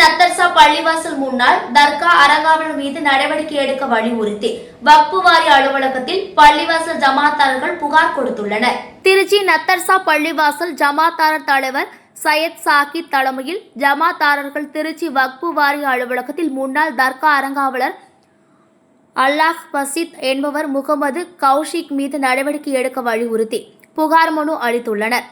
நத்தர்சா பள்ளிவாசல் முன்னாள் தர்கா அரங்காவல் மீது நடவடிக்கை எடுக்க வலியுறுத்தி வக்பு வாரி அலுவலகத்தில் பள்ளிவாசல் ஜமாத்தாரர்கள் புகார் கொடுத்துள்ளனர். திருச்சி நத்தர்சா பள்ளிவாசல் ஜமாத்தாரர் தலைவர் சையத் சாகித் தலைமையில் ஜமாத்தாரர்கள் திருச்சி வக்பு வாரி அலுவலகத்தில் முன்னாள் தர்கா அரங்காவலர் அல்லாஹ் பசித் என்பவர் முகமது கௌஷிக் மீது நடவடிக்கை எடுக்க வலியுறுத்தி புகார் மனு அளித்துள்ளனர்.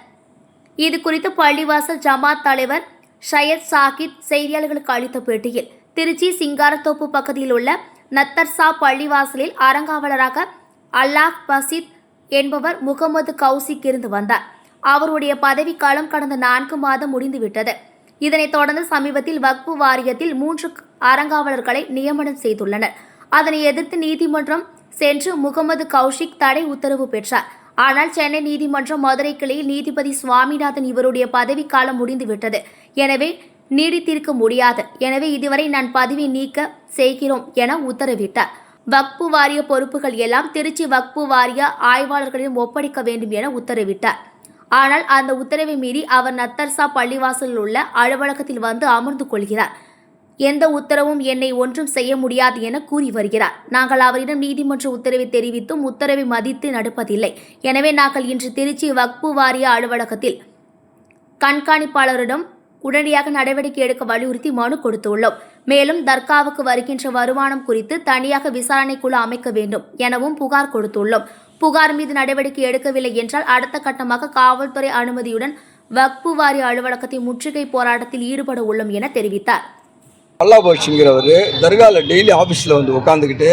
இது குறித்து பள்ளிவாசல் ஜமாத் தலைவர் ஷயத் சாகித் செய்தியாளர்களுக்கு அளித்த பேட்டியில் திருச்சி சிங்காரத்தோப்பு பகுதியில் உள்ள நத்தர்சா பள்ளிவாசலில் அறங்காவலராக அல்லாஹ் பசித் என்பவர் முகமது கௌசிக் இருந்து வந்தார். அவருடைய பதவிக்காலம் கடந்த நான்கு மாதம் முடிந்துவிட்டது. இதனைத் தொடர்ந்து சமீபத்தில் வக்பு வாரியத்தில் மூன்று அறங்காவலர்களை நியமனம் செய்துள்ளனர். அதனை எதிர்த்து நீதிமன்றம் சென்று முகமது கௌஷிக் தடை உத்தரவு பெற்றார். ஆனால் சென்னை நீதிமன்றம் மதுரை கிளையில் நீதிபதி சுவாமிநாதன் இவருடைய பதவிக்காலம் முடிந்துவிட்டது. எனவே நீடித்திருக்க முடியாது. எனவே இதுவரை நான் பதவி நீக்க செய்கிறோம் என உத்தரவிட்டார். வக்பு வாரிய பொறுப்புகள் எல்லாம் திருச்சி வக்பு வாரிய ஆய்வாளர்களிடம் ஒப்படைக்க வேண்டும் என உத்தரவிட்டார். ஆனால் அந்த உத்தரவை மீறி அவர் நத்தர்சா பள்ளிவாசலில் உள்ள அலுவலகத்தில் வந்து அமர்ந்து கொள்கிறார். எந்த உத்தரவும் என்னை ஒன்றும் செய்ய முடியாது என கூறி வருகிறார். நாங்கள் அவரிடம் நீதிமன்ற உத்தரவை தெரிவித்தும் உத்தரவை மதித்து நடப்பதில்லை. எனவே நாங்கள் இன்று திருச்சி வக்பு வாரிய அலுவலகத்தில் கண்காணிப்பாளரிடம் உடனடியாக நடவடிக்கை எடுக்க வலியுறுத்தி மனு கொடுத்துள்ளோம். மேலும் தர்காவுக்கு வருகின்ற வருமானம் குறித்து தனியாக விசாரணை குழு அமைக்க வேண்டும் எனவும் புகார் கொடுத்துள்ளோம். புகார் மீது நடவடிக்கை எடுக்கவில்லை என்றால் அடுத்த கட்டமாக காவல்துறை அனுமதியுடன் வக்பு வாரிய அலுவலகத்தை முற்றுகை போராட்டத்தில் ஈடுபட உள்ளோம் என தெரிவித்தார். அல்லாபாஷிங்கிறவர் தர்காவில் டெய்லி ஆஃபீஸில் வந்து உட்காந்துக்கிட்டு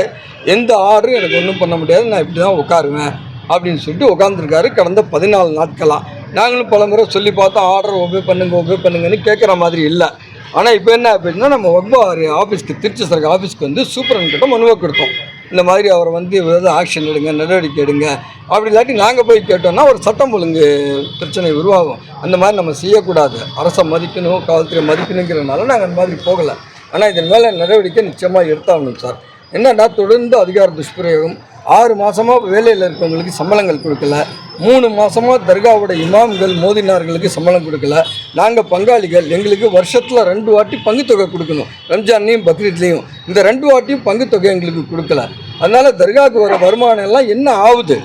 எந்த ஆர்டரும் எனக்கு ஒன்றும் பண்ண முடியாது நான் இப்படி தான் உட்காருவேன் அப்படின்னு சொல்லிட்டு உட்காந்துருக்காரு கடந்த பதினாலு நாட்களாக நாங்களும் பல முறை சொல்லி பார்த்தோம் ஆர்டர் ஒபே பண்ணுங்க ஒபே பண்ணுங்கன்னு கேட்குற மாதிரி இல்லை. ஆனால் இப்போ என்ன அப்படின்னா நம்ம ஒக்பார் ஆஃபீஸ்க்கு திருச்சி சரக்கு ஆஃபீஸ்க்கு வந்து சூப்பரன்கிட்ட மனுவை கொடுத்தோம். இந்த மாதிரி அவரை வந்து ஏதாவது ஆக்ஷன் எடுங்க நடவடிக்கை எடுங்க அப்படி இல்லாட்டி நாங்கள் போய் கேட்டோம்னா ஒரு சட்டம் ஒழுங்கு பிரச்சனை உருவாகும். அந்த மாதிரி நம்ம செய்யக்கூடாது. அரசை மதிக்கணும் காவல்துறை மதிக்கணுங்கிறனால நாங்கள் அந்த மாதிரி போகலை. ஆனால் இதன் மேலே நடவடிக்கை நிச்சயமாக எடுத்தாகணும் சார். என்னன்னா தொடர்ந்து அதிகார துஷ்பிரயோகம் ஆறு மாதமாக வேலையில் இருக்கவங்களுக்கு சம்பளங்கள் கொடுக்கல. மூணு மாதமாக தர்காவோட இமாம்கள் மோதினார்களுக்கு சம்பளம் கொடுக்கல. நாங்கள் பங்காளிகள் எங்களுக்கு வருஷத்தில் ரெண்டு வாட்டி பங்குத்தொகை கொடுக்கணும். ரம்ஜான்லேயும் பக்ரீத்லேயும். இந்த ரெண்டு வாட்டியும் பங்குத்தொகை எங்களுக்கு கொடுக்கல. அதனால் தர்காவுக்கு வர வருமானம் எல்லாம் என்ன ஆகுது?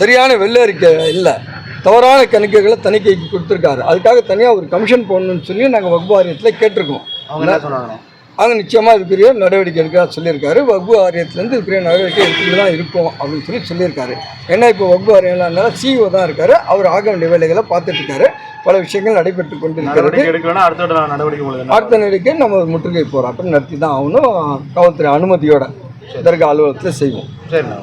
சரியான வெள்ளை அறிக்கை இல்லை. தவறான கணக்குகளை தணிக்கைக்கு கொடுத்துருக்காரு. அதுக்காக தனியாக ஒரு கமிஷன் போடணும்னு சொல்லி நாங்கள் வகுப்பாரியத்தில் கேட்டிருக்கோம். அவங்க என்ன சொன்னாங்க அவங்க நிச்சயமாக இதுக்குரிய நடவடிக்கை எடுக்க சொல்லியிருக்காரு. வகுப்பு வாரியத்துலேருந்து இதுக்குரிய நடவடிக்கை எடுத்துட்டு தான் இருக்கும் அப்படின்னு சொல்லி சொல்லியிருக்காரு. ஏன்னா இப்போ வகுப்பு வாரியம்னால சிஇஓ தான் இருக்காரு. அவர் ஆக வேண்டிய வேலைகளை பார்த்துட்டு இருக்காரு. பல விஷயங்கள் நடைபெற்று நடவடிக்கை எடுக்கலன்னா அடுத்த நடவடிக்கை நம்ம முற்றுகை போராட்டம் நடத்தி தான் ஆகணும். காவல்துறை அனுமதியோட தர்கா அலுவலகத்தில் செய்வோம். சரிண்ணா.